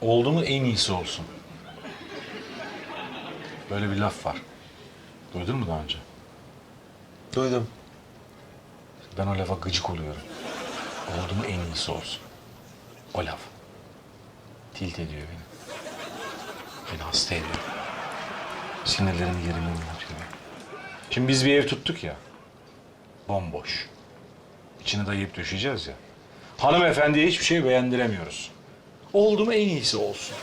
Oldu mu en iyisi olsun. Böyle bir laf var. Duydun mu daha önce? Duydum. Ben o lafa gıcık oluyorum. Oldu mu en iyisi olsun. O laf. Tilt ediyor beni. Beni hasta ediyor. Sinirlerimi yerine oynatıyor. Şimdi biz bir ev tuttuk ya. Bomboş. İçine dayayıp döşeyeceğiz ya. Hanımefendiye hiçbir şey beğendiremiyoruz. Oldu mu en iyisi olsun.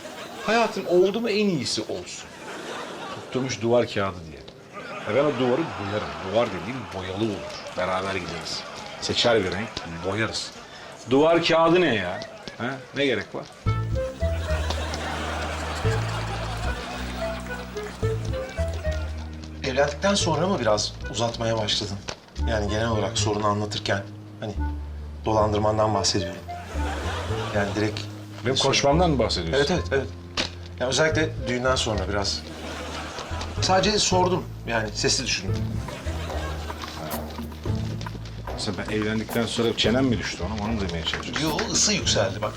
Hayatın oldu mu en iyisi olsun. Tutturmuş duvar kağıdı diye. E ben o duvarı boyarım. Duvar dediğim boyalı olur. Beraber gideriz. Seçer bir renk, boyarız. Duvar kağıdı ne ya? Ha? Ne gerek var? Evlendikten sonra mı biraz uzatmaya başladın? Yani genel olarak sorunu anlatırken hani dolandırmandan bahsediyorum. Yani direkt... Benim konuşmamdan mı bahsediyorsun? Evet evet evet. Yani özellikle düğünden sonra biraz. Sadece sordum yani sesli düşündüm. Mesela ben evlendikten sonra çenem mi düştü ona? Onu demeye çalışıyorum. Yo ısı yükseldi bak.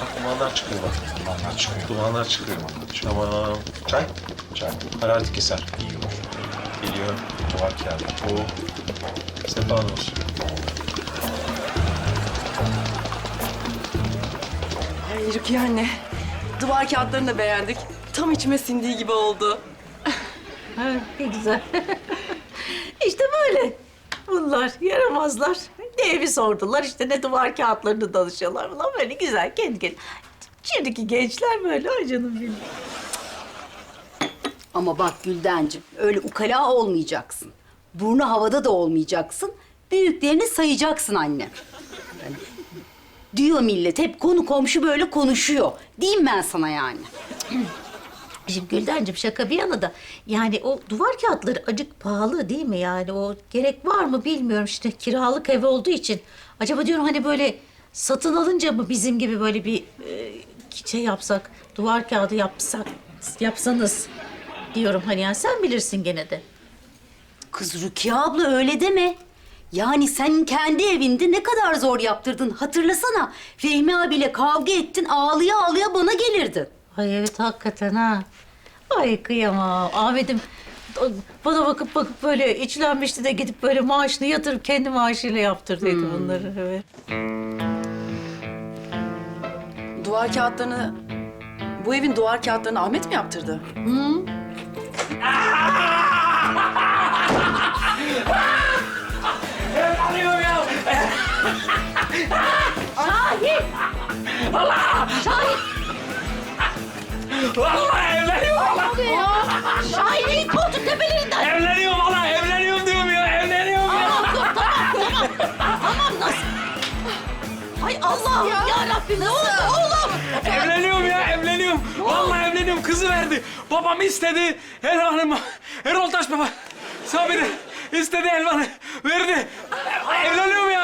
Bak dumanlar çıkıyor bak. Dumanlar çıkıyor. Dumanlar çıkıyor. Dumanlar çıkıyor. Tamam. Çay? Çay. Harareti keser. İyi olur. Geliyor. Duvar kağıdı. O. Stefanos. Ay Rukiye anne, duvar kağıtlarını da beğendik. Tam içime sindiği gibi oldu. Ha, ne güzel. işte böyle. Bunlar yaramazlar. Ne evi sordular işte ne duvar kağıtlarını danışıyorlar falan böyle güzel kendi kendine. Şimdiki gençler böyle ay canım benim. Ama bak Güldencim öyle ukala olmayacaksın. Burnu havada da olmayacaksın. Büyüklerini sayacaksın anne. Diyor millet hep konu komşu böyle konuşuyor. Diyeyim ben sana yani. Şimdi Güldencim şaka bir yana da yani o duvar kağıtları acık pahalı değil mi yani o gerek var mı bilmiyorum işte kiralık ev olduğu için. Acaba diyorum hani böyle satın alınca mı bizim gibi böyle bir e, şey yapsak duvar kağıdı yapsak yapsanız diyorum hani yani sen bilirsin gene de. Kız Rukiye abla öyle deme. Yani sen kendi evinde ne kadar zor yaptırdın hatırlasana. Fehmi abiyle kavga ettin ağlıya ağlıya bana gelirdin. Ay evet hakikaten ha. Ay kıyamam. Ahmet'im bana bakıp bakıp böyle içlenmişti de gidip böyle maaşını yatırıp kendi maaşıyla yaptırdıydı bunları. Evet. Duvar kağıtlarını, bu evin duvar kağıtlarını Ahmet mi yaptırdı? Vallahi evleniyorum valla. Şahin'in koltuk tepelerinden. Evleniyorum valla. Evleniyorum diyorum ya. Evleniyorum ya. Tamam nasıl? Ay Allah'ım ya, Rabbim ne oldu oğlum? Evleniyorum ya. Evleniyorum. Vallahi evleniyorum. Kızı verdi. Babam istedi. Erol Hanım. Erol Taş baba. Sabri istedi Elvan'ı. Verdi. Evleniyorum ya.